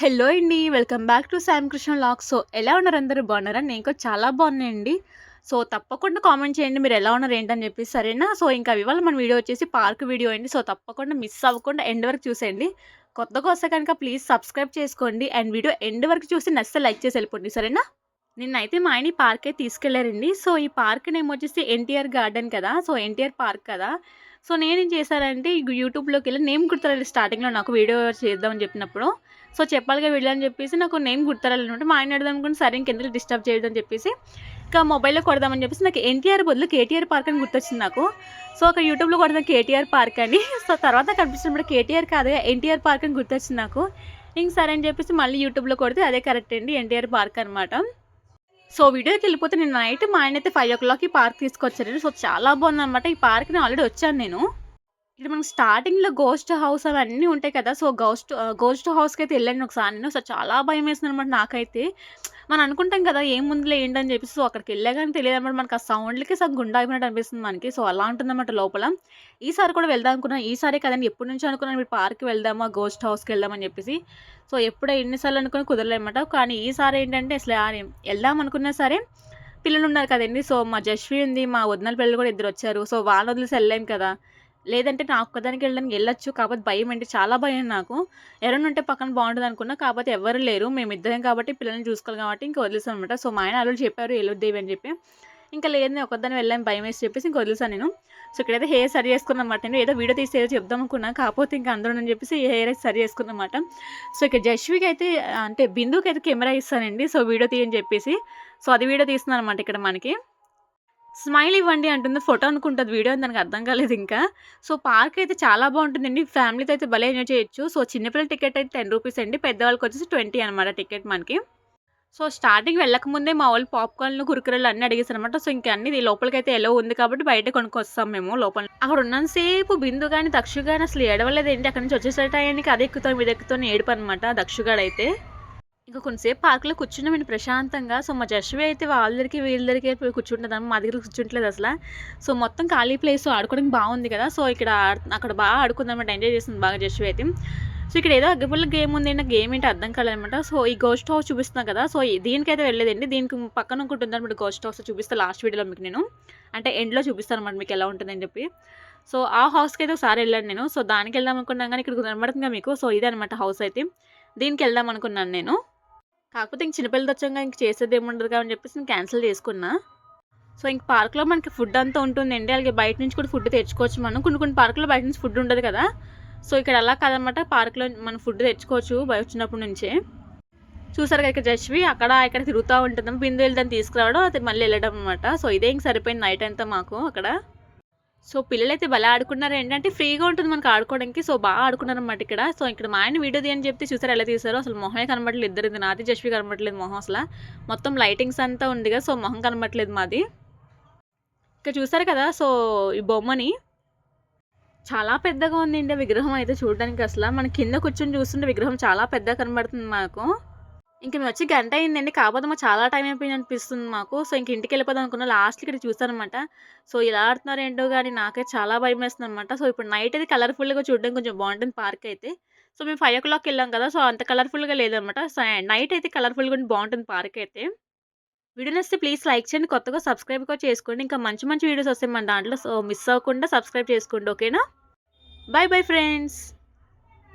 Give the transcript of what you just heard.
Hello అండి welcome back to Shyam Krishna lock so ఎలా ఉన్నారు అందరూ? బాగున్నారా? నేను చాలా బాగున్నాయండి సో తప్పకుండా కామెంట్ చేయండి మీరు ఎలా ఉన్నారు ఏంటని చెప్పి సరేనా? సో ఇంకా ఇవాళ మన వీడియో వచ్చేసి పార్క్ వీడియో అండి. సో తప్పకుండా మిస్ అవ్వకుండా ఎండ్ వరకు చూసేయండి. కొత్తగా వస్తే కనుక ప్లీజ్ సబ్స్క్రైబ్ చేసుకోండి. అండ్ వీడియో ఎండ్ వరకు చూసి నచ్చితే లైక్ చేసి వెళ్ళిపోండి. సరేనా? నిన్నైతే మా ఆయన పార్కే తీసుకెళ్ళారండి. సో ఈ పార్క్ నేమ్ వచ్చేసి ఎన్టీఆర్ గార్డెన్ కదా. సో ఎన్టీఆర్ పార్క్ కదా. సో నేనేం చేశానంటే యూట్యూబ్లోకి వెళ్ళి నేమ్ గుర్తురాలి స్టార్టింగ్లో. నాకు వీడియో చేద్దామని చెప్పినప్పుడు. సో చెప్పాలిగా వెళ్ళాలని చెప్పేసి నాకు నేమ్ గుర్తురాలనుకుంటే అనమాట మా ఆయన అడదాం అనుకుంటే సరే ఇంకెందుకు డిస్టర్బ్ చేయడం చెప్పేసి ఇంకా మొబైల్లో కొడదామని చెప్పేసి నాకు ఎన్టీఆర్ బదులు కేటీఆర్ పార్క్ అని గుర్తొచ్చింది నాకు. సో ఒక యూట్యూబ్లో కొడదాం కేటీఆర్ పార్క్ అని. సో తర్వాత కనిపిస్తున్నప్పుడు కేటీఆర్ కాదు ఎన్టీఆర్ పార్క్ అని గుర్తొచ్చింది నాకు. ఇంక సరే అని చెప్పేసి మళ్ళీ యూట్యూబ్లో కొడితే అదే కరెక్ట్ అండి ఎన్టీఆర్ పార్క్ అనమాట సో వీడియోకి వెళ్ళిపోతే నేను నైట్ మా ఆయన అయితే ఫైవ్ ఓ క్లాక్కి పార్క్ తీసుకొచ్చారు. సో చాలా బాగుంది అనమాట ఈ పార్క్ని ఆల్రెడీ వచ్చాను నేను. ఇక్కడ మనకి స్టార్టింగ్లో గోస్ట్ హౌస్ అవన్నీ ఉంటాయి కదా. సో గోస్ట్ గోస్ట్ హౌస్కి అయితే వెళ్ళాను ఒకసారి. నేను సో చాలా భయం వేసింది అనమాట నాకైతే. మనం అనుకుంటాం కదా ఏం ముందులో ఏంటని చెప్పేసి. సో అక్కడికి వెళ్ళాగానే తెలియదు అనమాట మనకు ఆ సౌండ్లకి సగం గుండా అయిపోయినట్టు అనిపిస్తుంది మనకి. సో అలా ఉంటుందన్నమాట లోపల. ఈసారి కూడా వెళ్దాం అనుకున్నాను ఈసారి కదండి ఎప్పటి నుంచి అనుకున్నాను మీరు పార్క్కి ఆ గోస్ట్ హౌస్కి వెళ్దామని చెప్పేసి. సో ఎప్పుడో ఎన్నిసార్లు అనుకుని కుదరలేమాట కానీ ఈసారి ఏంటంటే అసలు వెళ్దాం అనుకున్నా సరే పిల్లలు ఉన్నారు కదండి. సో మా జస్వి ఉంది మా వదినల పిల్లలు కూడా ఇద్దరు వచ్చారు. సో వాళ్ళ వదిలేసి వెళ్ళాం కదా. లేదంటే నా ఒక్కదానికి వెళ్ళడానికి వెళ్ళొచ్చు. కాకపోతే భయం అంటే చాలా భయం నాకు. ఎవరైనా ఉంటే పక్కన బాగుంటుంది అనుకున్నా కాకపోతే ఎవరు లేరు. మేము ఇద్దరం కాబట్టి పిల్లల్ని చూసుకోవాలి కాబట్టి ఇంకా వదిలేసాను అనమాట సో మా ఆయన వాళ్ళు చెప్పారు వెళ్ళొద్దేవి అని చెప్పి. ఇంకా లేదు నేను ఒకదాన్ని వెళ్ళాను భయం వేసి చెప్పేసి ఇంకా వదిలేసాను నేను. సో ఇక్కడైతే హెయిర్ సరి చేసుకున్నమాట నేను. ఏదో వీడియో తీసి ఏదో చెప్దాం అనుకున్నా కాకపోతే ఇంకా అందరూ అని చెప్పేసి హెయిర్ అయితే సరి చేసుకున్నమాట సో ఇక్కడ జస్వికి అయితే అంటే బిందుకి అయితే కెమెరా ఇస్తానండి. సో వీడియో తీయని చెప్పేసి. సో అది వీడియో తీస్తున్నాను అనమాట ఇక్కడ మనకి. స్మైల్ ఇవ్వండి అంటుంది ఫోటో అనుకుంటుంది వీడియో దానికి అర్థం కాలేదు ఇంకా. సో పార్క్ అయితే చాలా బాగుంటుందండి. ఫ్యామిలీతో అయితే భలే ఎంజాయ్ చేయొచ్చు. సో చిన్నపిల్లల టికెట్ అయితే టెన్ రూపీస్ అండి. పెద్దవాళ్ళకి వచ్చేసి ట్వంటీ అనమాట టికెట్ మనకి. సో స్టార్టింగ్ వెళ్ళకముందే మా వాళ్ళు పాప్కార్న్లు కురుకురలు అన్నీ అడిగేసారు అనమాట సో ఇంకా అన్ని లోపలికైతే ఎలా ఉంది కాబట్టి బయట కొనుక్కొస్తాం మేము లోపల. అక్కడ ఉన్నంతసేపు బిందు కానీ దక్షుగాని అసలు ఏడవలేదు ఏంటి అక్కడ నుంచి వచ్చేసరికి అది ఎక్కుతాం ఇది ఎక్కుతాం ఏడుపు అనమాట దక్షుగాడైతే అయితే ఇంకా కొంతసేపు పార్క్లో కూర్చున్నామండి ప్రశాంతంగా. సో మా జస్వి అయితే వాళ్ళకి వీళ్ళకి కూర్చుంటుందా మా దగ్గర కూర్చుంటలేదు అసలు. సో మొత్తం ఖాళీ ప్లేస్ ఆడుకోవడానికి బాగుంది కదా. సో ఇక్కడ అక్కడ బాగా ఆడుకుందన్నమాట ఎంజాయ్ చేస్తుంది బాగా జస్వి అయితే. సో ఇక్కడ ఏదో అగ్గిపుల్ల గేమ్ ఉంది నాకు గేమ్ ఏంటి అర్థం కాలేదనమాట సో ఈ గోస్ట్ హౌస్ చూపిస్తున్నాం కదా. సో దీనికైతే వెళ్ళలేదండి. దీనికి పక్కన ఒకటి ఉందన్నమాట గోస్ట్ హౌస్ చూపిస్తాను లాస్ట్ వీడియోలో మీకు నేను. అంటే ఎండ్లో చూపిస్తాను అనమాట మీకు ఎలా ఉంటుందని చెప్పి. సో ఆ హౌస్కి అయితే ఒకసారి వెళ్ళాను నేను. సో దానికి వెళ్దాం అనుకున్నాను కానీ ఇక్కడ కనబడుతుందిగా మీకు. సో ఇదే అనమాట హౌస్ అయితే. దీనికి వెళ్దాం అనుకున్నాను నేను. కాకపోతే ఇంక చిన్నపిల్లలు వచ్చాక ఇంక చేసేది ఏముండదు అని చెప్పేసి నేను క్యాన్సిల్ చేసుకున్నా. సో ఇంక పార్క్లో మనకి ఫుడ్ అంతా ఉంటుందండి. అలాగే బయట నుంచి కూడా ఫుడ్ తెచ్చుకోవచ్చు మనం. కొన్ని కొన్ని పార్కులో బయట నుంచి ఫుడ్ ఉండదు కదా. సో ఇక్కడ అలా కాదనమాట పార్క్లో మనం ఫుడ్ తెచ్చుకోవచ్చు బయట వచ్చినప్పటి నుంచే. చూసారు కదా ఇక్కడ జస్వి అక్కడ ఇక్కడ తిరుగుతూ ఉంటుంది బిందు వెళ్ళి దాన్ని తీసుకురావడం అది మళ్ళీ వెళ్ళడం అనమాట సో ఇదే ఇంక సరిపోయింది నైట్ అంతా మాకు అక్కడ. సో పిల్లలైతే భలే ఆడుకున్నారు. ఏంటంటే ఫ్రీగా ఉంటుంది మనకు ఆడుకోవడానికి. సో బాగా ఆడుకున్నారు అనమాట ఇక్కడ. సో ఇక్కడ మా ఆయన వీడియో తీయని చెప్తే చూసారు ఎలా తీసారో అసలు మొహమే కనబడలేదు ఇద్దరిది. నాది జస్వి కనబడలేదు మొహం అసలు. మొత్తం లైటింగ్స్ అంతా ఉంది కదా సో మొహం కనబడలేదు మాది. ఇక్కడ చూసారు కదా? సో ఈ బొమ్మని చాలా పెద్దగా ఉందండి విగ్రహం అయితే చూడడానికి అసలు. మన కింద కూర్చొని చూస్తుంటే విగ్రహం చాలా పెద్దగా కనబడుతుంది మాకు. ఇంక మేము వచ్చి గంట అయిందండి. కాకపోతే మాకు చాలా టైం అయిపోయింది అనిపిస్తుంది మాకు. సో ఇంక ఇంటికి వెళ్ళిపోదాం అనుకున్న లాస్ట్ ఇక్కడ చూస్తానమాట సో ఇలా ఆడుతున్నారు ఏంటో కానీ నాకైతే చాలా భయం వేస్తుంది అనమాట సో ఇప్పుడు నైట్ అయితే కలర్ఫుల్గా చూడడం కొంచెం బాగుంటుంది పార్క్ అయితే. సో మేము ఫైవ్ ఓ క్లాక్ వెళ్ళాం కదా సో అంత కలర్ఫుల్గా లేదనమాట సో నైట్ అయితే కలర్ఫుల్గా బాగుంటుంది పార్క్ అయితే. వీడియో నచ్చితే ప్లీజ్ లైక్ చేయండి. కొత్తగా సబ్స్క్రైబ్ కూడా చేసుకోండి. ఇంకా మంచి మంచి వీడియోస్ వస్తాయి మన దాంట్లో. సో మిస్ అవ్వకుండా సబ్స్క్రైబ్ చేసుకోండి. ఓకేనా? Bye bye friends.